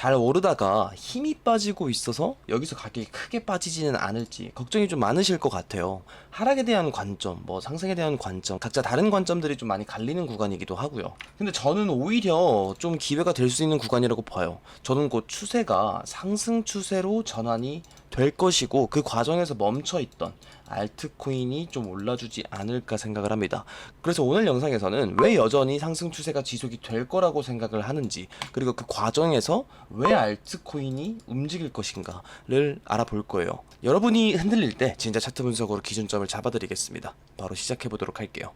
잘 오르다가 힘이 빠지고 있어서 여기서 가격이 크게 빠지지는 않을지 걱정이 좀 많으실 것 같아요. 하락에 대한 관점, 뭐 상승에 대한 관점, 각자 다른 관점들이 좀 많이 갈리는 구간이기도 하고요. 근데 저는 오히려 좀 기회가 될 수 있는 구간이라고 봐요. 저는 곧 추세가 상승 추세로 전환이 될 것이고 그 과정에서 멈춰 있던 알트코인이 좀 올라주지 않을까 생각을 합니다. 그래서 오늘 영상에서는 왜 여전히 상승 추세가 지속이 될 거라고 생각을 하는지 그리고 그 과정에서 왜 알트코인이 움직일 것인가를 알아볼 거예요. 여러분이 흔들릴 때 진짜 차트 분석으로 기준점을 잡아드리겠습니다. 바로 시작해 보도록 할게요.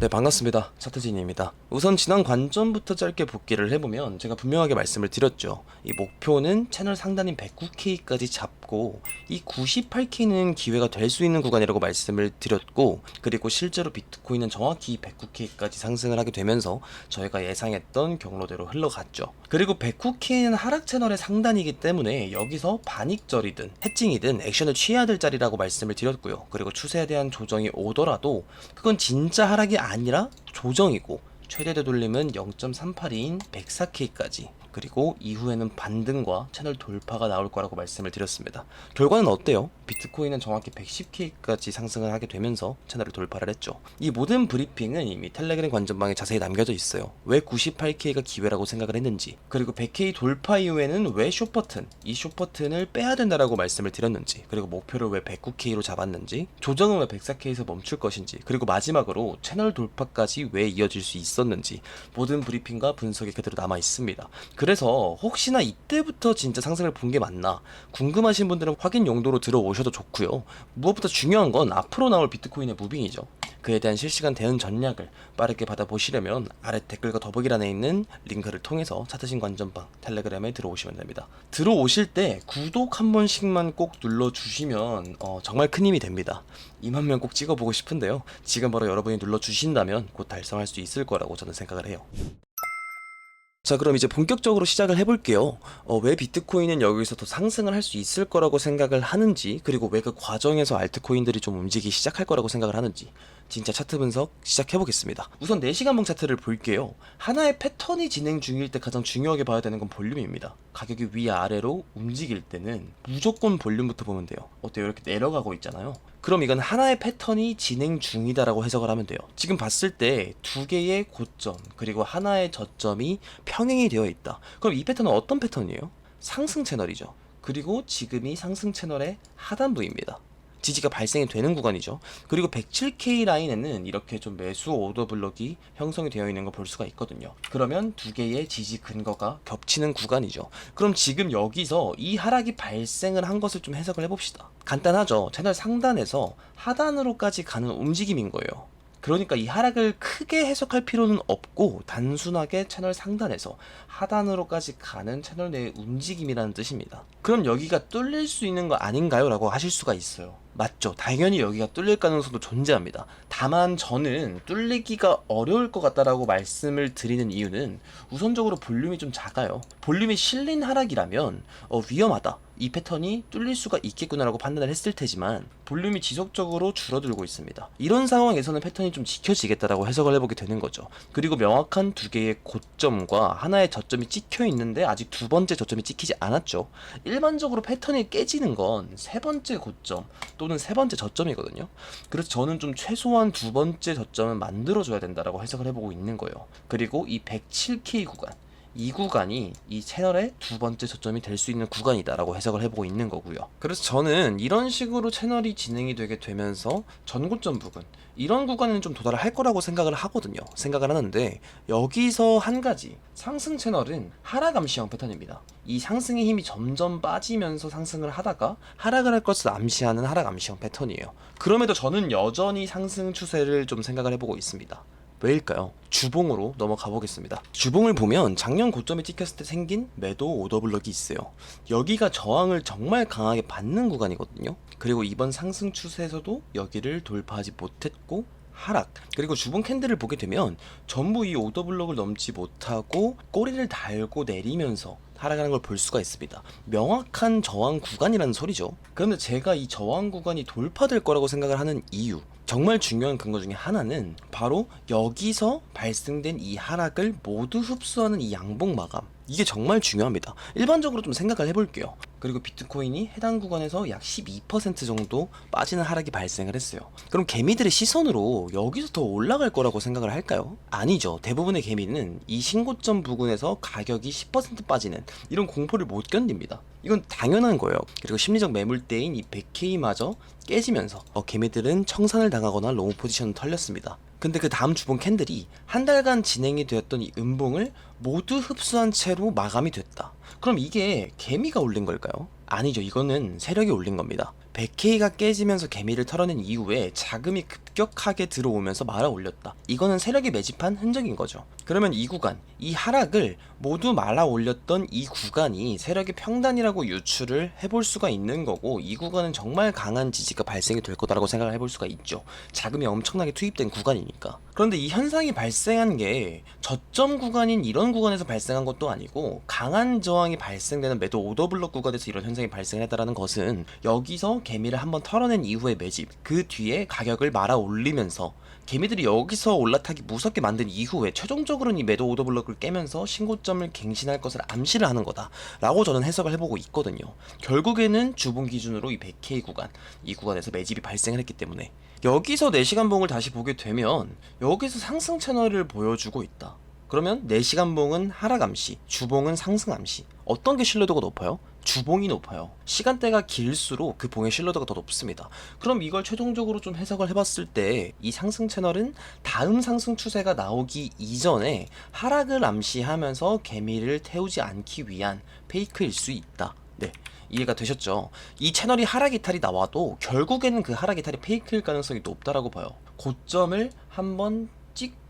네, 반갑습니다. 차트진입니다. 우선 지난 관점부터 짧게 복귀를 해보면 제가 분명하게 말씀을 드렸죠. 이 목표는 채널 상단인 109K까지 잡고 이 98K는 기회가 될 수 있는 구간이라고 말씀을 드렸고 그리고 실제로 비트코인은 정확히 109K까지 상승을 하게 되면서 저희가 예상했던 경로대로 흘러갔죠. 그리고 109K는 하락 채널의 상단이기 때문에 여기서 반익절이든 해칭이든 액션을 취해야 될 자리라고 말씀을 드렸고요. 그리고 추세에 대한 조정이 오더라도 그건 진짜 하락이 아니 라 조정이고 최대 되돌림은 0.38인 104K까지 그리고 이후에는 반등과 채널 돌파가 나올 거라고 말씀을 드렸습니다. 결과는 어때요? 비트코인은 정확히 110K까지 상승을 하게 되면서 채널을 돌파를 했죠. 이 모든 브리핑은 이미 텔레그램 관전방에 자세히 남겨져 있어요. 왜 98K가 기회라고 생각을 했는지, 그리고 100K 돌파 이후에는 왜 숏버튼, 이 숏버튼을 빼야 된다라고 말씀을 드렸는지, 그리고 목표를 왜 109K로 잡았는지, 조정은 왜 104K에서 멈출 것인지, 그리고 마지막으로 채널 돌파까지 왜 이어질 수 있었는지 모든 브리핑과 분석이 그대로 남아 있습니다. 그래서 혹시나 이때부터 진짜 상승을 본 게 맞나 궁금하신 분들은 확인 용도로 들어오셔도 좋고요. 무엇보다 중요한 건 앞으로 나올 비트코인의 무빙이죠. 그에 대한 실시간 대응 전략을 빠르게 받아보시려면 아래 댓글과 더보기란에 있는 링크를 통해서 차트신 관전방 텔레그램에 들어오시면 됩니다. 들어오실 때 구독 한 번씩만 꼭 눌러주시면 어, 정말 큰 힘이 됩니다. 2만 명 꼭 찍어보고 싶은데요. 지금 바로 여러분이 눌러주신다면 곧 달성할 수 있을 거라고 저는 생각을 해요. 자 그럼 이제 본격적으로 시작을 해볼게요. 어, 왜 비트코인은 여기서 더 상승을 할 수 있을 거라고 생각을 하는지 그리고 왜 그 과정에서 알트코인들이 좀 움직이기 시작할 거라고 생각을 하는지 진짜 차트 분석 시작해보겠습니다. 우선 4시간봉 차트를 볼게요. 하나의 패턴이 진행 중일 때 가장 중요하게 봐야 되는 건 볼륨입니다. 가격이 위아래로 움직일 때는 무조건 볼륨부터 보면 돼요. 어때요? 이렇게 내려가고 있잖아요. 그럼 이건 하나의 패턴이 진행 중이다라고 해석을 하면 돼요. 지금 봤을 때 두 개의 고점 그리고 하나의 저점이 평행이 되어 있다. 그럼 이 패턴은 어떤 패턴이에요? 상승 채널이죠. 그리고 지금이 상승 채널의 하단부입니다. 지지가 발생이 되는 구간이죠. 그리고 107K 라인에는 이렇게 좀 매수 오더 블럭이 형성이 되어 있는 걸 볼 수가 있거든요. 그러면 두 개의 지지 근거가 겹치는 구간이죠. 그럼 지금 여기서 이 하락이 발생을 한 것을 좀 해석을 해봅시다. 간단하죠. 채널 상단에서 하단으로까지 가는 움직임인 거예요. 그러니까 이 하락을 크게 해석할 필요는 없고 단순하게 채널 상단에서 하단으로까지 가는 채널 내의 움직임이라는 뜻입니다. 그럼 여기가 뚫릴 수 있는 거 아닌가요? 라고 하실 수가 있어요. 맞죠. 당연히 여기가 뚫릴 가능성도 존재합니다. 다만 저는 뚫리기가 어려울 것 같다라고 말씀을 드리는 이유는 우선적으로 볼륨이 좀 작아요. 볼륨이 실린 하락이라면 어, 위험하다. 이 패턴이 뚫릴 수가 있겠구나라고 판단을 했을 테지만 볼륨이 지속적으로 줄어들고 있습니다. 이런 상황에서는 패턴이 좀 지켜지겠다라고 해석을 해보게 되는 거죠. 그리고 명확한 두 개의 고점과 하나의 저점이 찍혀 있는데 아직 두 번째 저점이 찍히지 않았죠. 일반적으로 패턴이 깨지는 건 세 번째 고점 또는 세 번째 저점이거든요. 그래서 저는 좀 최소한 두 번째 저점을 만들어줘야 된다라고 해석을 해보고 있는 거예요. 그리고 이 107K 구간 이 구간이 이 채널의 두 번째 저점이 될 수 있는 구간이다라고 해석을 해보고 있는 거고요. 그래서 저는 이런 식으로 채널이 진행이 되게 되면서 전고점 부근 이런 구간에는 좀 도달을 할 거라고 생각을 하거든요. 생각을 하는데 여기서 한 가지 상승 채널은 하락 암시형 패턴입니다. 이 상승의 힘이 점점 빠지면서 상승을 하다가 하락을 할 것을 암시하는 하락 암시형 패턴이에요. 그럼에도 저는 여전히 상승 추세를 좀 생각을 해보고 있습니다. 왜일까요? 주봉으로 넘어가 보겠습니다. 주봉을 보면 작년 고점이 찍혔을 때 생긴 매도 오더블럭이 있어요. 여기가 저항을 정말 강하게 받는 구간이거든요. 그리고 이번 상승 추세에서도 여기를 돌파하지 못했고 하락 그리고 주봉 캔들을 보게 되면 전부 이 오더블럭을 넘지 못하고 꼬리를 달고 내리면서 하락하는 걸 볼 수가 있습니다. 명확한 저항 구간이라는 소리죠. 그런데 제가 이 저항 구간이 돌파될 거라고 생각을 하는 이유 정말 중요한 근거 중에 하나는 바로 여기서 발생된 이 하락을 모두 흡수하는 이 양봉 마감. 이게 정말 중요합니다. 일반적으로 좀 생각을 해볼게요. 그리고 비트코인이 해당 구간에서 약 12% 정도 빠지는 하락이 발생을 했어요. 그럼 개미들의 시선으로 여기서 더 올라갈 거라고 생각을 할까요? 아니죠. 대부분의 개미는 이 신고점 부근에서 가격이 10% 빠지는 이런 공포를 못 견딥니다. 이건 당연한 거예요. 그리고 심리적 매물대인 이 100K마저 깨지면서 어, 개미들은 청산을 당하거나 롱 포지션을 털렸습니다. 근데 그 다음 주봉 캔들이 한 달간 진행이 되었던 이 음봉을 모두 흡수한 채로 마감이 됐다. 그럼 이게 개미가 올린 걸까요? 아니죠. 이거는 세력이 올린 겁니다. 100K가 깨지면서 개미를 털어낸 이후에 자금이 급격하게 들어오면서 말아 올렸다. 이거는 세력이 매집한 흔적인 거죠. 그러면 이 구간, 이 하락을 모두 말아 올렸던 이 구간이 세력의 평단이라고 유추를 해볼 수가 있는 거고 이 구간은 정말 강한 지지가 발생이 될 거다라고 생각을 해볼 수가 있죠. 자금이 엄청나게 투입된 구간이니까. 그런데 이 현상이 발생한 게 저점 구간인 이런 구간에서 발생한 것도 아니고 강한 저항이 발생되는 매도 오더블럭 구간에서 이런 현상이 발생했다라는 것은 여기서 개미를 한번 털어낸 이후의 매집 그 뒤에 가격을 말아 올리면서 개미들이 여기서 올라타기 무섭게 만든 이후에 최종적으로는 이 매도 오더블럭을 깨면서 신고점을 갱신할 것을 암시를 하는 거다라고 저는 해석을 해보고 있거든요. 결국에는 주봉 기준으로 이 100K 구간 이 구간에서 매집이 발생을 했기 때문에 여기서 4시간 봉을 다시 보게 되면 여기서 상승 채널을 보여주고 있다. 그러면 4시간 봉은 하락 암시, 주봉은 상승 암시. 어떤 게 신뢰도가 높아요? 주봉이 높아요. 시간대가 길수록 그 봉의 신뢰도가 더 높습니다. 그럼 이걸 최종적으로 좀 해석을 해봤을 때 이 상승 채널은 다음 상승 추세가 나오기 이전에 하락을 암시하면서 개미를 태우지 않기 위한 페이크일 수 있다. 네. 이해가 되셨죠? 이 채널이 하락 이탈이 나와도 결국에는 그 하락 이탈이 페이크일 가능성이 높다라고 봐요. 고점을 한번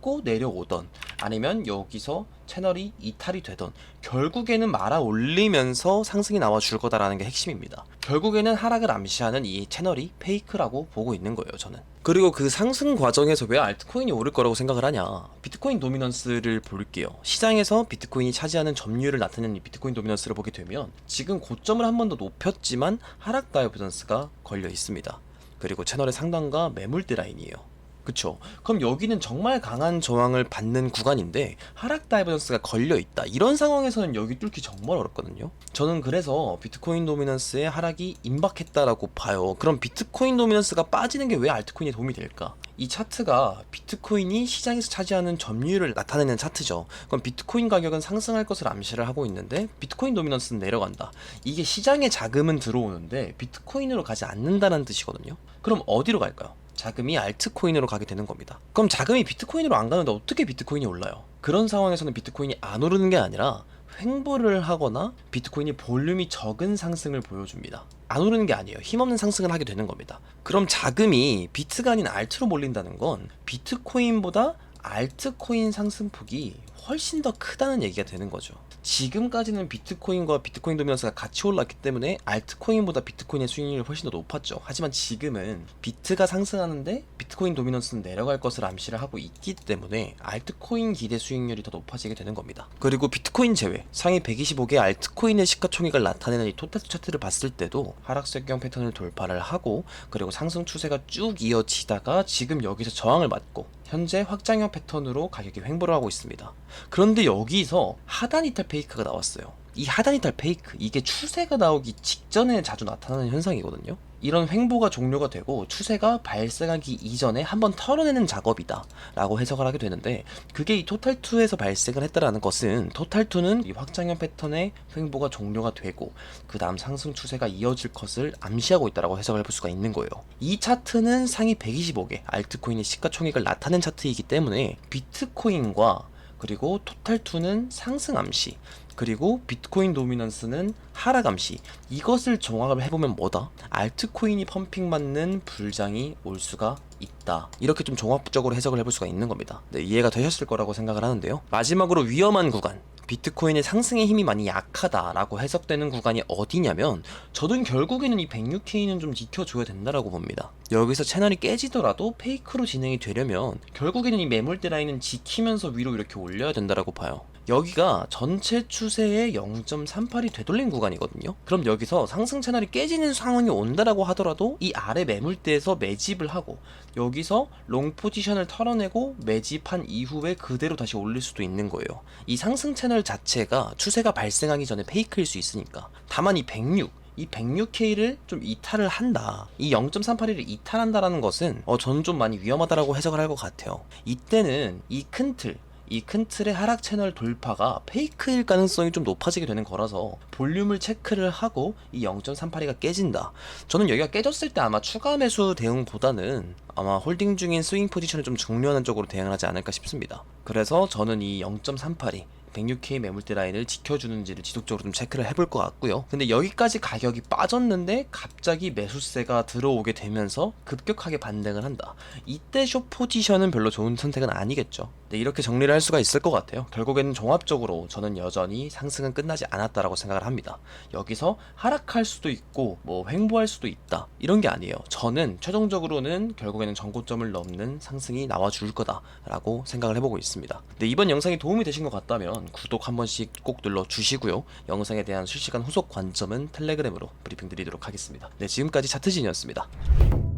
찍고 내려오던 아니면 여기서 채널이 이탈이 되던 결국에는 말아 올리면서 상승이 나와 줄 거다라는 게 핵심입니다. 결국에는 하락을 암시하는 이 채널이 페이크라고 보고 있는 거예요, 저는. 그리고 그 상승 과정에서 왜 알트코인이 오를 거라고 생각을 하냐? 비트코인 도미넌스를 볼게요. 시장에서 비트코인이 차지하는 점유율을 나타내는 이 비트코인 도미넌스를 보게 되면 지금 고점을 한 번 더 높였지만 하락 다이버전스가 걸려 있습니다. 그리고 채널의 상단과 매물대 라인이에요. 그쵸. 그럼 여기는 정말 강한 저항을 받는 구간인데 하락 다이버전스가 걸려 있다. 이런 상황에서는 여기 뚫기 정말 어렵거든요. 저는 그래서 비트코인 도미넌스의 하락이 임박했다라고 봐요. 그럼 비트코인 도미넌스가 빠지는 게 왜 알트코인에 도움이 될까? 이 차트가 비트코인이 시장에서 차지하는 점유율을 나타내는 차트죠. 그럼 비트코인 가격은 상승할 것을 암시를 하고 있는데 비트코인 도미넌스는 내려간다. 이게 시장에 자금은 들어오는데 비트코인으로 가지 않는다는 뜻이거든요. 그럼 어디로 갈까요? 자금이 알트코인으로 가게 되는 겁니다. 그럼 자금이 비트코인으로 안 가는데 어떻게 비트코인이 올라요? 그런 상황에서는 비트코인이 안 오르는 게 아니라 횡보를 하거나 비트코인이 볼륨이 적은 상승을 보여줍니다. 안 오르는 게 아니에요. 힘없는 상승을 하게 되는 겁니다. 그럼 자금이 비트가 아닌 알트로 몰린다는 건 비트코인보다 알트코인 상승폭이 훨씬 더 크다는 얘기가 되는 거죠. 지금까지는 비트코인과 비트코인 도미넌스가 같이 올랐기 때문에 알트코인보다 비트코인의 수익률이 훨씬 더 높았죠. 하지만 지금은 비트가 상승하는데 비트코인 도미넌스는 내려갈 것을 암시를 하고 있기 때문에 알트코인 기대 수익률이 더 높아지게 되는 겁니다. 그리고 비트코인 제외 상위 125개 알트코인의 시가총액을 나타내는 이 토탈 차트를 봤을 때도 하락세경 패턴을 돌파를 하고 그리고 상승 추세가 쭉 이어지다가 지금 여기서 저항을 맞고 현재 확장형 패턴으로 가격이 횡보를 하고 있습니다. 그런데 여기서 하단 이탈 페이크가 나왔어요. 이 하단 이탈 페이크 이게 추세가 나오기 직전에 자주 나타나는 현상이거든요. 이런 횡보가 종료가 되고 추세가 발생하기 이전에 한번 털어내는 작업이다 라고 해석을 하게 되는데 그게 이 토탈2에서 발생을 했다라는 것은 토탈2는 이 확장형 패턴의 횡보가 종료가 되고 그 다음 상승 추세가 이어질 것을 암시하고 있다라고 해석을 해볼 수가 있는 거예요 이 차트는 상위 125개 알트코인의 시가총액을 나타낸 차트이기 때문에 비트코인과 그리고 토탈2는 상승 암시 그리고 비트코인 도미넌스는 하락 암시. 이것을 종합을 해보면 뭐다? 알트코인이 펌핑 맞는 불장이 올 수가 있다. 이렇게 좀 종합적으로 해석을 해볼 수가 있는 겁니다. 네, 이해가 되셨을 거라고 생각을 하는데요. 마지막으로 위험한 구간 비트코인의 상승의 힘이 많이 약하다라고 해석되는 구간이 어디냐면 저는 결국에는 이 106K는 좀 지켜줘야 된다라고 봅니다. 여기서 채널이 깨지더라도 페이크로 진행이 되려면 결국에는 이 매물대 라인은 지키면서 위로 이렇게 올려야 된다라고 봐요. 여기가 전체 추세의 0.38이 되돌린 구간이거든요. 그럼 여기서 상승 채널이 깨지는 상황이 온다라고 하더라도 이 아래 매물대에서 매집을 하고 여기서 롱 포지션을 털어내고 매집한 이후에 그대로 다시 올릴 수도 있는 거예요. 이 상승 채널 자체가 추세가 발생하기 전에 페이크일 수 있으니까. 다만 이 106, 이 106K를 좀 이탈을 한다. 이 0.381을 이탈한다라는 것은 어, 저는 좀 많이 위험하다라고 해석을 할 것 같아요. 이때는 이 큰 틀, 이 큰 틀의 하락 채널 돌파가 페이크일 가능성이 좀 높아지게 되는 거라서 볼륨을 체크를 하고 이 0.38가 깨진다. 저는 여기가 깨졌을 때 아마 추가 매수 대응보다는 아마 홀딩 중인 스윙 포지션을 좀 정리하는 쪽으로 대응을 하지 않을까 싶습니다. 그래서 저는 이 0.382 106K 매물대 라인을 지켜주는지를 지속적으로 좀 체크를 해볼 것 같고요. 근데 여기까지 가격이 빠졌는데 갑자기 매수세가 들어오게 되면서 급격하게 반등을 한다. 이때 숏 포지션은 별로 좋은 선택은 아니겠죠. 네, 이렇게 정리를 할 수가 있을 것 같아요. 결국에는 종합적으로 저는 여전히 상승은 끝나지 않았다라고 생각을 합니다. 여기서 하락할 수도 있고 뭐 횡보할 수도 있다 이런 게 아니에요. 저는 최종적으로는 결국에는 전고점을 넘는 상승이 나와줄 거다라고 생각을 해보고 있습니다. 네, 이번 영상이 도움이 되신 것 같 다면 구독 한 번씩 꼭 눌러 주시고요. 영상에 대한 실시간 후속 관점은 텔레그램으로 브리핑 드리도록 하겠습니다. 네, 지금까지 차트진이었습니다.